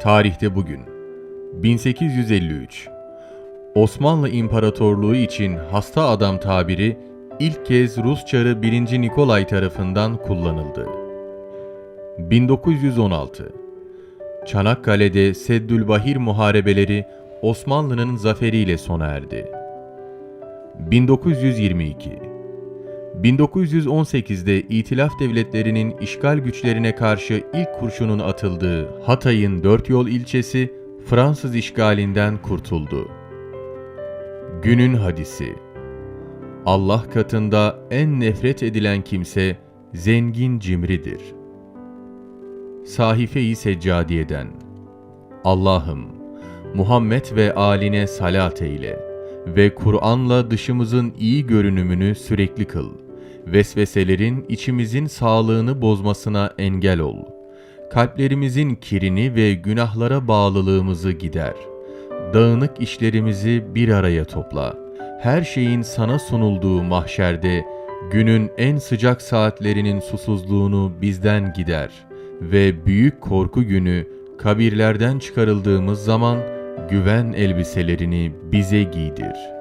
Tarihte bugün 1853 Osmanlı İmparatorluğu için hasta adam tabiri ilk kez Rus Çarı 1. Nikolay tarafından kullanıldı. 1916 Çanakkale'de Seddülbahir muharebeleri Osmanlı'nın zaferiyle sona erdi. 1922 1918'de İtilaf Devletleri'nin işgal güçlerine karşı ilk kurşunun atıldığı Hatay'ın Dört Yol ilçesi Fransız işgalinden kurtuldu. Günün hadisi Allah katında en nefret edilen kimse zengin cimridir. Sahife-i Seccadiye'den Allah'ım Muhammed ve aline salat eyle ve Kur'an'la dışımızın iyi görünümünü sürekli kıl. Vesveselerin içimizin sağlığını bozmasına engel ol. Kalplerimizin kirini ve günahlara bağlılığımızı gider. Dağınık işlerimizi bir araya topla. Her şeyin sana sunulduğu mahşerde günün en sıcak saatlerinin susuzluğunu bizden gider ve büyük korku günü kabirlerden çıkarıldığımız zaman güven elbiselerini bize giydir.''